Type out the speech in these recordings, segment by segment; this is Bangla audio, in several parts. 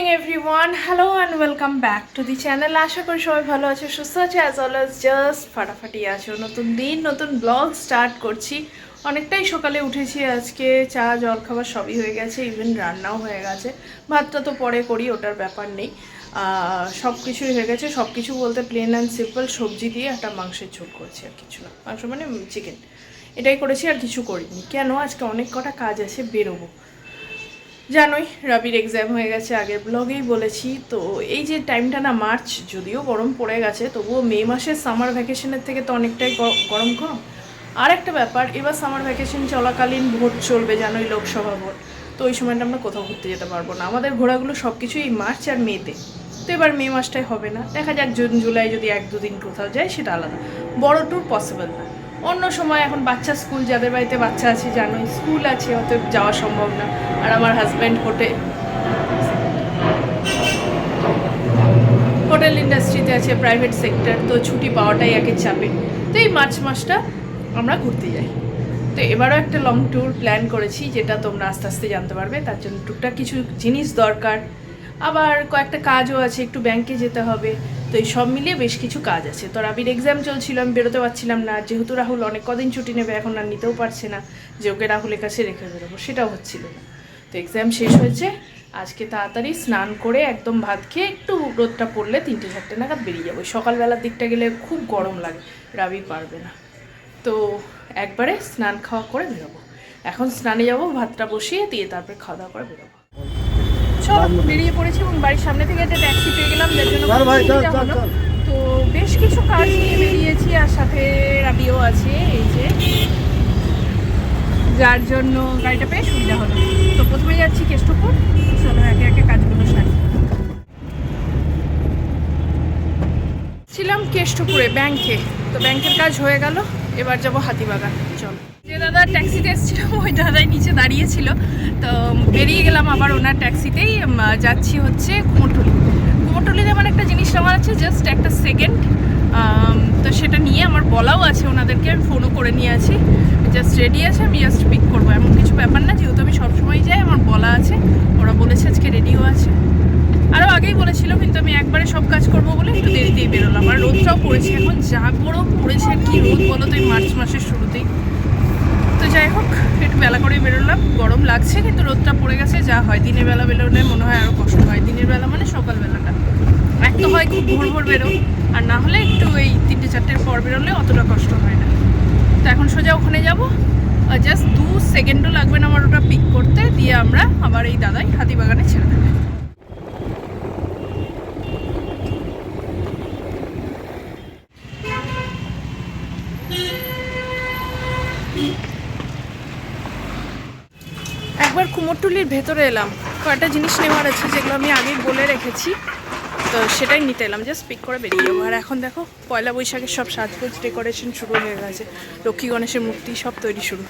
Morning everyone hello and welcome back to the channel আশা করি সবাই ভালো আছে, সুস্থ আছে অ্যাজ ওয়েল অ্যাজ জাস্ট ফাটাফাটি আছো। নতুন দিন, নতুন ব্লগ স্টার্ট করছি। অনেকটাই সকালে উঠেছি, আজকে চা, জল খাবার সবই হয়ে গেছে ইভেন রান্নাও হয়ে গেছে। ভাতটা তো পরে করি, ওটার ব্যাপার নেই। সব কিছুই হয়ে গেছে। সব কিছু বলতে প্লেন অ্যান্ড সিম্পল সবজি দিয়ে একটা মাংসের ঝোল করেছি আর কিছু না। মাংস মানে চিকেন এটাই করেছি আর কিছু করিনি। কেন? আজকে অনেক কটা কাজ আছে, বেরোবো। জানোই, রবির এক্সাম হয়ে গেছে, আগের ব্লগেই বলেছি। তো এই যে টাইমটা না মার্চ যদিও গরম পড়ে গেছে, তবুও মে মাসের সামার ভ্যাকেশনের থেকে তো অনেকটাই গরম কম। আর একটা ব্যাপার, এবার সামার ভ্যাকেশন চলাকালীন ভোট চলবে জানোই লোকসভা ভোট। তো ওই সময়টা আমরা কোথাও ঘুরতে যেতে পারব না। আমাদের ঘোরাগুলো সব কিছুই মার্চ আর মেতে তো। এবার মে মাসটাই হবে না। দেখা যাক জুন, জুলাই যদি এক দুদিন কোথাও যায়, সেটা আলাদা। বড় ট্যুর পসিবল না। অন্য সময় এখন বাচ্চা স্কুল, যাদের বাড়িতে বাচ্চা আছে জানোই, স্কুল আছে, অতএব যাওয়া সম্ভব না। আর আমার হাজব্যান্ড হোটেল হোটেল ইন্ডাস্ট্রিতে আছে প্রাইভেট সেক্টর তো ছুটি পাওয়াটাই একের চাপে। তো এই মার্চ মাসটা আমরা ঘুরতে যাই। তো এবারও একটা লং ট্যুর প্ল্যান করেছি, যেটা তোমরা আস্তে আস্তে জানতে পারবে, তার জন্য টুকটাক কিছু জিনিস দরকার। আবার কয়েকটা কাজও আছে, একটু ব্যাংকে যেতে হবে। তো এই সব মিলিয়ে বেশ কিছু কাজ আছে। তো রাবির এক্সাম চলছিল, আমি বেরোতে পারছিলাম না। যেহেতু রাহুল অনেক কদিন ছুটি নেবে, এখন আর নিতেও পারছে না যে ওকে রাহুলের কাছে রেখে বেরোবো, সেটাও হচ্ছিল না। তো এক্সাম শেষ হয়েছে। আজকে তাড়াতাড়ি স্নান করে একদম ভাত খেয়ে একটু রোদটা পড়লে তিনটে চারটে নাগাদ বেরিয়ে যাব। সকালবেলার দিকটা গেলে খুব গরম লাগে, রাবি পারবে না। তো একবারে স্নান খাওয়া করে বেরোবো। এখন স্নানে যাব, ভাতটা বসিয়ে দিয়ে তারপরে খাওয়া দাওয়া করে বেরোবো। বেরিয়ে পড়েছি এবং বাড়ির সামনে থেকে একটা ট্যাক্সি পেয়ে গেলাম যার জন্য। তো বেশ কিছু কাজ নিয়ে বেরিয়েছি আর সাথে রাবিও আছে এই যে। যার জন্য গাড়িটা পেয়ে সুবিধা হলো। তো প্রথমে যাচ্ছি কেষ্টপুর চলো একে একে কাজগুলো সারি। ছিলাম কেষ্টপুরে ব্যাংকে। তো ব্যাংকের কাজ হয়ে গেল এবার যাব হাতিবাগান। চল। দাদা ট্যাক্সিতে এসেছিলাম ওই দাদাই নিচে দাঁড়িয়েছিল। তো বেরিয়ে গেলাম আবার ওনার ট্যাক্সিতেই যাচ্ছি হচ্ছে কুমোরটুলি। কুমোরটুলিতে আমার একটা জিনিস আমার আছে জাস্ট একটা সেকেন্ড তো সেটা নিয়ে আমার বলাও আছে ওনাদেরকে, আমি ফোনও করে নিয়ে আছি। জাস্ট রেডি আছে, আমি জাস্ট পিক করব। এমন কিছু ব্যাপার না, যেহেতু আমি সবসময় যাই, আমার বলা আছে। ওরা বলেছে আজকে রেডিও আছে। আরও আগেই বলেছিল, কিন্তু আমি একবারে সব কাজ করব বলে একটু দেরিতেই বেরোলাম। আর রোদটাও পড়েছে, এখন যা গরম পড়েছে আর কি রোদ বলো তো, এই মার্চ মাসের শুরুতেই। তো যাই হোক, একটু বেলা করেই বেরোলাম। গরম লাগছে, কিন্তু রোদটা পড়ে গেছে, যা হয়। দিনের বেলা বেরোলে মনে হয় আরও কষ্ট হয়। দিনের বেলা মানে সকালবেলাটা। এক তো হয় খুব ভোর ভোর বেরো আর না হলে একটু এই তিনটে চারটের পর বেরোলে অতটা কষ্ট হয় না। তো এখন সোজা ওখানে যাব। জাস্ট দু সেকেন্ডও লাগবে না আমার ওটা পিক করতে, দিয়ে আমরা আবার এই দাদাই হাতিবাগানে ছেড়ে দেবে। একবার কুমোরটুলির ভেতরে এলাম। কয়েকটা জিনিস নেওয়ার আছে যেগুলো আমি আগেই বলে রেখেছি। তো সেটাই নিতে এলাম জাস্ট পিক করে বেরিয়ে যাব। আর এখন দেখো, পয়লা বৈশাখের সব সাজগোজ ডেকোরেশন শুরু হয়ে গেছে। লক্ষ্মী, গণেশের মূর্তি সব তৈরি শুরু।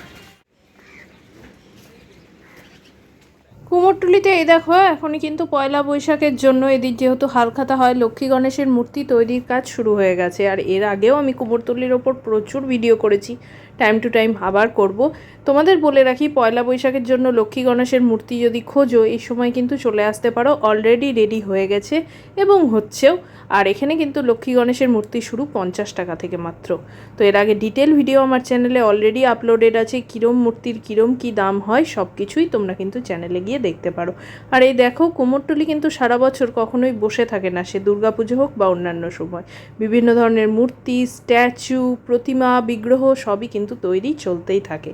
কুমোরটুলিতে এই দেখো, এখনই কিন্তু পয়লা বৈশাখের জন্য এদিক যেহেতু হালখাতা হয়, লক্ষ্মী, গণেশের মূর্তি তৈরির কাজ শুরু হয়ে গেছে। আর এর আগেও আমি কুমোরটুলির ওপর প্রচুর ভিডিও করেছি। টাইম টু টাইম আবার করব। তোমাদের বলে রাখি, পয়লা বৈশাখের জন্য লক্ষ্মী গণেশের মূর্তি যদি খোঁজো, এই সময় কিন্তু চলে আসতে পারো অলরেডি রেডি হয়ে গেছে এবং হচ্ছেও। আর এখানে কিন্তু লক্ষ্মী গণেশের মূর্তি শুরু পঞ্চাশ টাকা থেকে মাত্র। তো এর আগে ডিটেল ভিডিও আমার চ্যানেলে অলরেডি আপলোডেড আছে, কীরম মূর্তির কীরম কি দাম হয় সব কিছুই তোমরা কিন্তু চ্যানেলে গিয়ে দেখতে পারো। আর এই দেখো, কুমোরটুলি কিন্তু সারা বছর কখনোই বসে থাকে না, সে দুর্গাপুজো হোক বা অন্যান্য সময়। বিভিন্ন ধরনের মূর্তি স্ট্যাচু প্রতিমা, বিগ্রহ, সবই কিন্তু তৈরি চলতেই থাকে।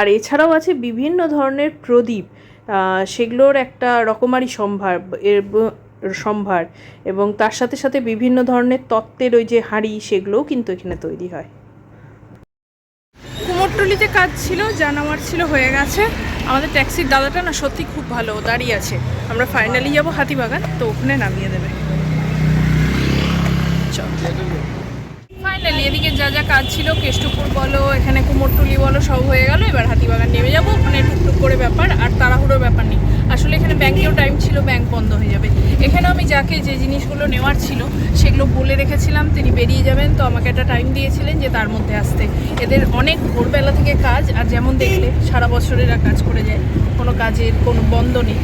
আর এছাড়াও আছে বিভিন্ন ধরনের প্রদীপ সেগুলোর একটা রকমারি সম্ভার, এর সম্ভার এবং তার সাথে সাথে বিভিন্ন ধরনের তত্ত্বের ওই যে হাঁড়ি, সেগুলোও কিন্তু এখানে তৈরি হয়। কুমোরটুলিতে কাজ ছিল জানামার ছিল, হয়ে গেছে। আমাদের ট্যাক্সির দাদাটা না সত্যি খুব ভালো দাঁড়িয়ে আছে। আমরা ফাইনালি যাব হাতিবাগান, তো ওখানে নামিয়ে দেবে। চল। এদিকে যা যা কাজ ছিল, কেষ্টপুর বলো, এখানে কুমোরটুলি বলো, সব হয়ে গেল। এবার হাতিবাগান নেমে যাব। ওখানে টুকটুক করে ব্যাপার, আর তাড়াহুড়োর ব্যাপার নেই। আসলে এখানে ব্যাংকেও টাইম ছিল ব্যাংক বন্ধ হয়ে যাবে। এখানে আমি যাকে যে জিনিসগুলো নেওয়ার ছিল, সেগুলো বলে রেখেছিলাম, তিনি বেরিয়ে যাবেন। তো আমাকে একটা টাইম দিয়েছিলেন যে তার মধ্যে আসতে। এদের অনেক ভোরবেলা থেকে কাজ, আর যেমন দেখলে, সারা বছরেরা কাজ করে যায়। কোনো কাজের কোনো বন্ধ নেই।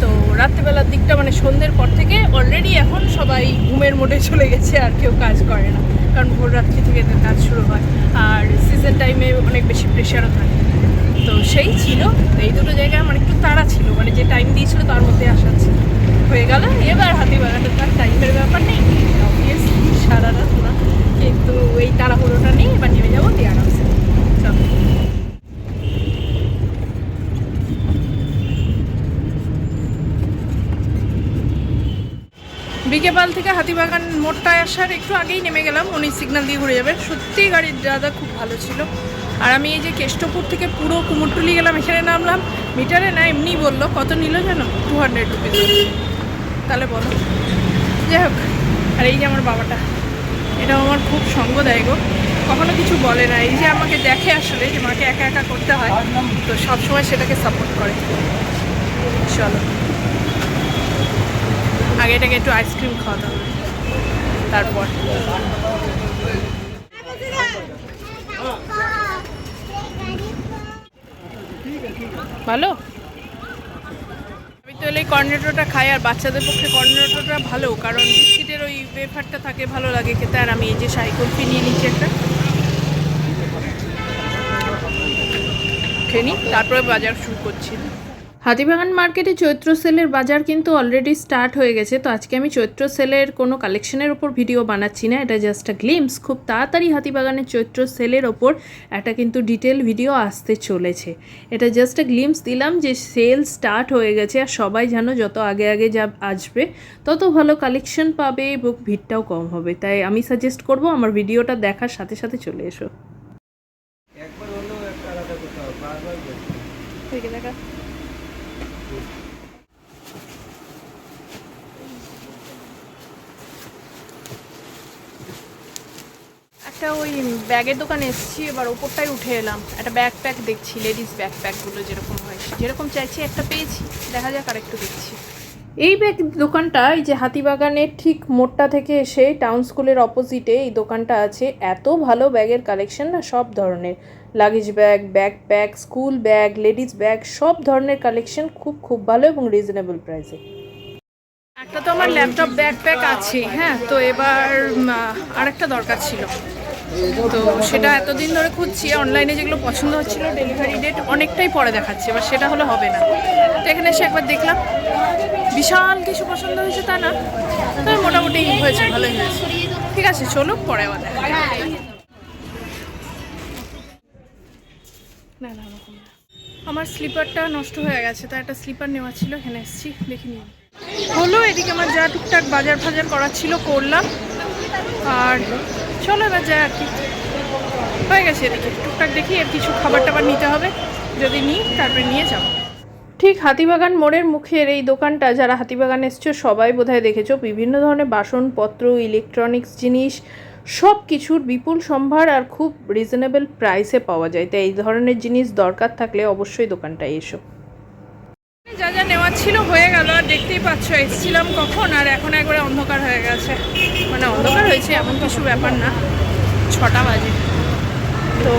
তো রাত্রিবেলার দিকটা মানে সন্ধ্যের পর থেকে অলরেডি এখন সবাই ঘুমের মোডে চলে গেছে, আর কেউ কাজ করে না। কারণ ভোর রাত্রি থেকে কাজ শুরু হয়। আর সিজন টাইমে অনেক বেশি প্রেশারও থাকে। তো সেই ছিল। এই দুটো জায়গায় আমার একটু তাড়া ছিল। মানে যে টাইম দিয়েছিল তার মধ্যে আসা ছিল। হয়ে গেল। এবার হাতিবাগানটা তার টাইমের ব্যাপার নেই অবভিয়াসলি সারা রাত না কিন্তু এই তাড়াহুড়োটা নেই এবার নেমে যাব দিয়ে আরামসে চলো বিকেপাল থেকে হাতিবাগান মোড়টায় আসার একটু আগেই নেমে গেলাম। উনি সিগন্যাল দিয়ে ঘুরে যাবেন। সত্যি গাড়ির দাদা খুব ভালো ছিল। আর আমি এই যে কেষ্টপুর থেকে পুরো কুমোরটুলি গেলাম, এখানে নামলাম। মিটারে না, এমনি বলল, কত নিল জানো টু হান্ড্রেড রুপিস তাহলে বলো। যাই হোক, আর এই যে আমার বাবাটা, এটাও আমার খুব সঙ্গ দেয় গো। কখনো কিছু বলে না। এই যে আমাকে দেখে আসলে যে মাকে একা একা করতে হয়, তো সবসময় সেটাকে সাপোর্ট করে। চলো। আগে এটাকে একটু আইসক্রিম খাওয়াতে হবে। তারপর। ভালো? আমি তো এলে কর্নেটোটা খাই, আর বাচ্চাদের পক্ষে কর্নেটোটা ভালো, কারণ বিস্কিটের ওই ওয়েফারটা থাকে, ভালো লাগে খেতে, আর আমি এই যে সাইকুলফি নিয়ে নিচ্ছি একটা। খেয়ে নিই তারপরে বাজার শুরু করছি। হাতিবাগান মার্কেটে চৈত্র সেলের বাজার কিন্তু অলরেডি স্টার্ট হয়ে গেছে। তো আজকে আমি চৈত্র সেলের কোনো কালেকশনের ওপর ভিডিও বানাচ্ছি না। এটা জাস্ট আ গ্লিমস খুব তাড়াতাড়ি হাতিবাগানের চৈত্র সেলের ওপর একটা কিন্তু ডিটেল ভিডিও আসতে চলেছে। এটা জাস্ট আ গ্লিমস দিলাম যে সেল স্টার্ট হয়ে গেছে আর সবাই জানো যত আগে আগে যা আসবে, তত ভালো কালেকশন পাবে এবং ভিড়টাও কম হবে। তাই আমি সাজেস্ট করব আমার ভিডিওটা দেখার সাথে সাথে চলে এসো একবার হলেও একটা আলাদা করতে হবে বারবার করতে দেখা একটা ওই ব্যাগের দোকানে এসেছি, এবার ওপরটাই উঠে এলাম। একটা ব্যাগ প্যাক দেখছি লেডিস ব্যাগ প্যাকগুলো যেরকম হয়। যেরকম চাইছি একটা পেয়েছি। দেখা যাক আর একটু দেখছি। এই ব্যাগ দোকানটা, এই যে হাতিবাগানের ঠিক মোড়টা থেকে এসে টাউন স্কুলের অপোজিটে এই দোকানটা আছে। এত ভালো ব্যাগের কালেকশন না, সব ধরনের। Luggage bag bag pack school bag ladies bag সব ধরনের কালেকশন খুব খুব ভালো এবং রিজনেবল প্রাইসে একটা তো আমার ল্যাপটপ ব্যাকপ্যাক আছে হ্যাঁ? তো এবার আরেকটা দরকার ছিল। তো সেটা এতদিন ধরে খুঁজছি অনলাইনে যেগুলো পছন্দ হচ্ছিল ডেলিভারি ডেট অনেকটাই পরে দেখাচ্ছে, এবার সেটা হলে হবে না। তো এখানে এসে একবার দেখলাম, বিশাল কিছু পছন্দ হয়েছে তা না, তবে মোটামুটি হয়েছে, ভালোই হয়েছে। ঠিক আছে, চলো পরে আবার না না আমার স্লিপারটা নষ্ট হয়ে গেছে তো একটা স্লিপার নেওয়া ছিল, এখানে এসেছি, দেখে নিই। হলো এদিকে আমার যা টুকটাক বাজার ফাজার করার ছিল, করলাম। আর চলো এবার যাই আর কি। হয়ে গেছে এদিকে। টুকটাক দেখি আর কিছু খাবার টাবার নিতে হবে। যদি নিই, তারপরে নিয়ে যাব। ঠিক হাতিবাগান মোড়ের মুখের এই দোকানটা যারা হাতিবাগান এসছো, সবাই বোধহয় দেখেছ। বিভিন্ন ধরনের বাসনপত্র ইলেকট্রনিক্স জিনিস সব কিছুর বিপুল সম্ভার আর খুব রিজনেবল প্রাইসে পাওয়া যায়। তাই এই ধরনের জিনিস দরকার থাকলে অবশ্যই দোকানটায় এসো। ছিল, হয়ে গেল, আর দেখতেই পাচ্ছ, এসেছিলাম কখন, আর এখন একবারে অন্ধকার হয়ে গেছে। মানে অন্ধকার হয়েছে, এমন কিছু ব্যাপার না, ছটা বাজে। তো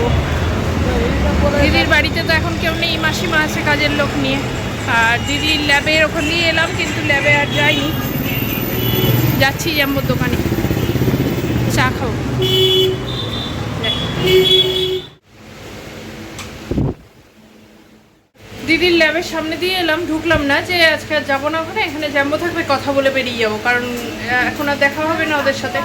দিদির বাড়িতে তো এখন কেউ নেই, মাসিমা আছে কাজের লোক নিয়ে। আর দিদির ল্যাবের ওখান দিয়ে এলাম, কিন্তু ল্যাবে আর যাইনি। যাচ্ছি জ্যাম্বোর দোকানে। চা খাও দিদির ল্যাবের সামনে দিয়ে এলাম, ঢুকলাম না যে আজকে আর যাব না ওখানে, এখানে জ্যাম্বো থাকবে, কথা বলে বেরিয়ে যাব, কারণ এখন আর দেখা হবে না ওদের সাথে।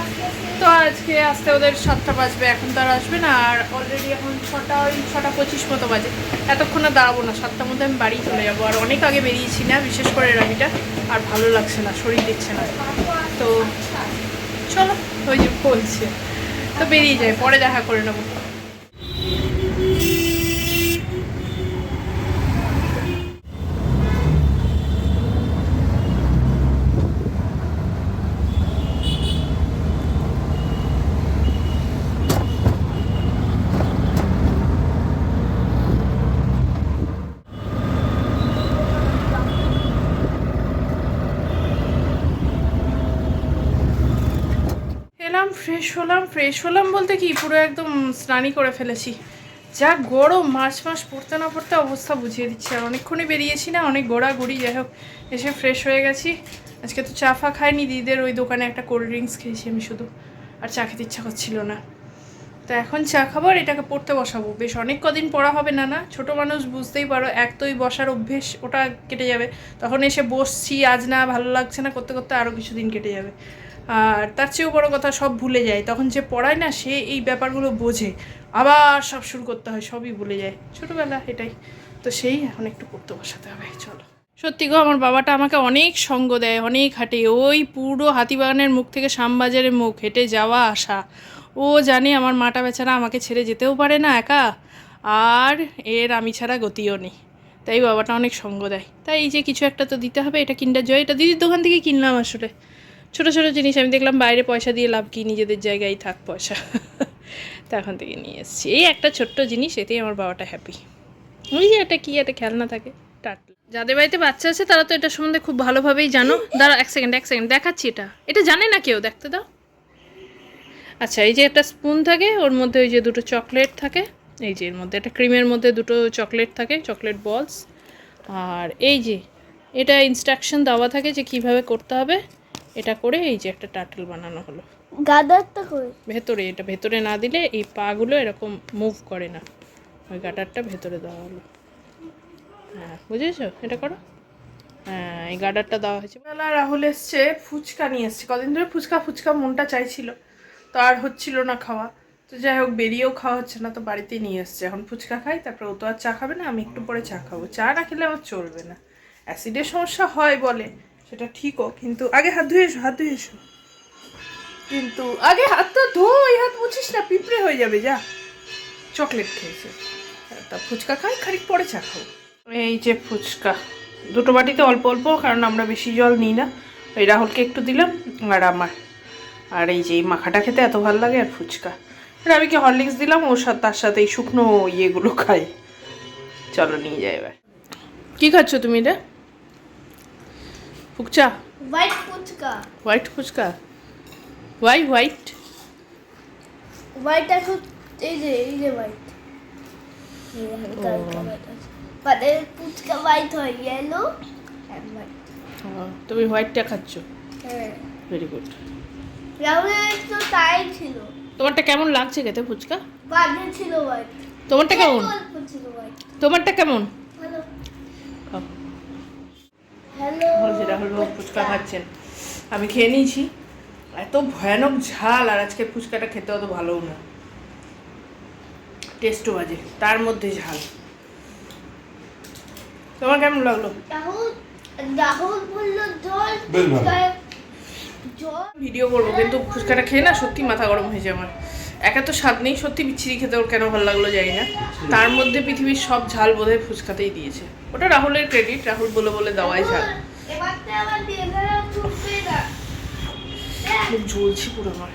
তো আজকে আসতে ওদের সাতটা বাজবে, এখন তো আর আসবে না, আর অলরেডি এখন ছটা, ওই ছটা পঁচিশ মতো বাজে। এতক্ষণ আর দাঁড়াবো না, সাতটার মধ্যে আমি বাড়ি চলে যাব, আর অনেক আগে বেরিয়েছি না, বিশেষ করে রামিটা আর ভালো লাগছে না, শরীর দিচ্ছে না। তো চলো, ওই যে বলছে, তো বেরিয়ে যায় পরে দেখা করে নেব এলাম ফ্রেশ হলাম ফ্রেশ হলাম বলতে কি, পুরো একদম স্নানই করে ফেলেছি। যা গরম, মার্চ মাস পড়তে না পড়তে অবস্থা বুঝিয়ে দিচ্ছে। আর অনেকক্ষণই বেরিয়েছি না, অনেক ঘোরাঘুরি যাই হোক, এসে ফ্রেশ হয়ে গেছি। আজকে তো চা ফা খাইনি, দিদিদের ওই দোকানে একটা কোল্ড ড্রিঙ্কস খেয়েছি আমি শুধু। আর চা খেতে ইচ্ছা করছিল না। তো এখন চা খাবার এটাকে পড়তে বসাবো। বেশ অনেক কদিন পড়া হবে না না? ছোট মানুষ বুঝতেই পারো, এক তো ওই বসার অভ্যেস, ওটা কেটে যাবে। তখন এসে বসছি, আজ না, ভালো লাগছে না, করতে করতে আরও কিছুদিন কেটে যাবে। আর তার চেয়েও বড় কথা সব ভুলে যায়। তখন যে পড়ায় না সে এই ব্যাপারগুলো বোঝে। আবার সব শুরু করতে হয়, সবই ভুলে যায়। ছোটোবেলা এটাই। তো সেই এখন একটু পড়তে বসাতে হবে, চলো। সত্যি গো, আমার বাবাটা আমাকে অনেক সঙ্গ দেয়, অনেক হাঁটে। ওই পুরো হাতিবাগানের মুখ থেকে শ্যামবাজারের মুখ, হেঁটে যাওয়া আসা। ও জানে আমার মাটা বেচারা আমাকে ছেড়ে যেতেও পারে না একা। আর এর আমি ছাড়া গতিও নেই। তাই বাবাটা অনেক সঙ্গ দেয়। তাই এই যে কিছু একটা তো দিতে হবে, এটা কিনটা জয়। এটা দিদির দোকান থেকে কিনলাম আসলে। ছোটো ছোটো জিনিস, আমি দেখলাম বাইরে পয়সা দিয়ে লাভ কি, নিজেদের জায়গায় থাক পয়সা। তখন থেকে নিয়ে এসেছি। এই একটা ছোট্ট জিনিস, এতেই আমার বাবাটা হ্যাপি ওই যে একটা কি, একটা খেলনা থাকে যাদের বাড়িতে বাচ্চা আছে, তারা তো এটা সম্বন্ধে খুব ভালোভাবেই জানো। দাঁড়া, এক সেকেন্ড এক সেকেন্ড দেখাচ্ছি এটা। এটা জানে না কেউ, দেখতে দাও। আচ্ছা এই যে একটা স্পুন থাকে, ওর মধ্যে ওই যে দুটো চকলেট থাকে। এই যে এর মধ্যে, একটা ক্রিমের মধ্যে দুটো চকলেট থাকে চকলেট বলস আর এই যে, এটা ইনস্ট্রাকশন দেওয়া থাকে যে কীভাবে করতে হবে। এটা করে এই যে একটা টাটল বানানো হলো। গাদারটা কই ভেতরে এটা ভেতরে না দিলে এই পাগুলো এরকম মুভ করে না। ওই গার্ডারটা ভেতরে দেওয়া হলো। হ্যাঁ বুঝেছ? এটা করো। হ্যাঁ এই গার্ডারটা দেওয়া হয়েছে। বেলা রাহুল এসছে ফুচকা নিয়ে এসছে। কদিন ধরে ফুচকা ফুচকা মনটা চাইছিল। তো আর হচ্ছিল না খাওয়া। তো যাই হোক বেরিয়েও খাওয়া হচ্ছে না তো বাড়িতেই নিয়ে এসছে। এখন ফুচকা খাই তারপর ও তো আর চা খাবে না আমি একটু পরে চা খাব। চা না খেলে আমার চলবে না। অ্যাসিডের সমস্যা হয় বলে। সেটা ঠিকও, কিন্তু আগে হাত ধুয়ে এসো, হাত ধুয়ে এসো। কিন্তু আগে হাতটা ধো এই হাত মুছিস না, পিঁপড়ে হয়ে যাবে, যা। চকলেট খেয়েছে। তা ফুচকা খাই, খানিক পরে চা খাও এই যে ফুচকা, দুটো বাটিতে অল্প অল্প, কারণ আমরা বেশি জল নিই না। ওই রাহুলকে একটু দিলাম, আর আমার। আর এই যে এই মাখাটা খেতে এত ভালো লাগে, আর ফুচকা। আর আমি কি হরলিক্স দিলাম ওর সাথে তার সাথে এই শুকনো ইয়েগুলো খাই চলো নিয়ে যাই এবার। কী খাচ্ছ তুমি রে? ফুকচা? White fuchka. White fuchka? Why white white এখন এই যে এই যে হোয়াইট মানে ফুচকা হোয়াইট হয় ইয়েলো তুমি হোয়াইটটা খাচ্ছ? হ্যাঁ। ভেরি গুড রাহুলের তো তাই ছিল। তোমারটা কেমন লাগছে খেতে ফুচকা? বাদে ছিল হোয়াইট তোমারটা কেমন? তোমারটা কেমন। রাহুল ফুচকা খাচ্ছেন। আমি খেয়ে নিয়েছি। এত ভয়ানক ঝাল আর আজকে ফুচকাটা খেতে অত ভালোও না। টেস্টও বাজে তার মধ্যে ঝাল। তোমার কেমন লাগল? ভিডিও করব কিন্তু ফুচকাটা খেয়ে না সত্যি মাথা গরম হয়েছে আমার। একা তো স্বাদ নেই সত্যি বিচ্ছিরি খেতে ওর কেন ভালো লাগল জানি না। তার মধ্যে পৃথিবীর সব ঝাল বোধহয় ফুচকাতেই দিয়েছে। ওটা রাহুলের ক্রেডিট রাহুল বলে বলে দেওয়াই ঝাল। জ্বলছি পুরো আমার।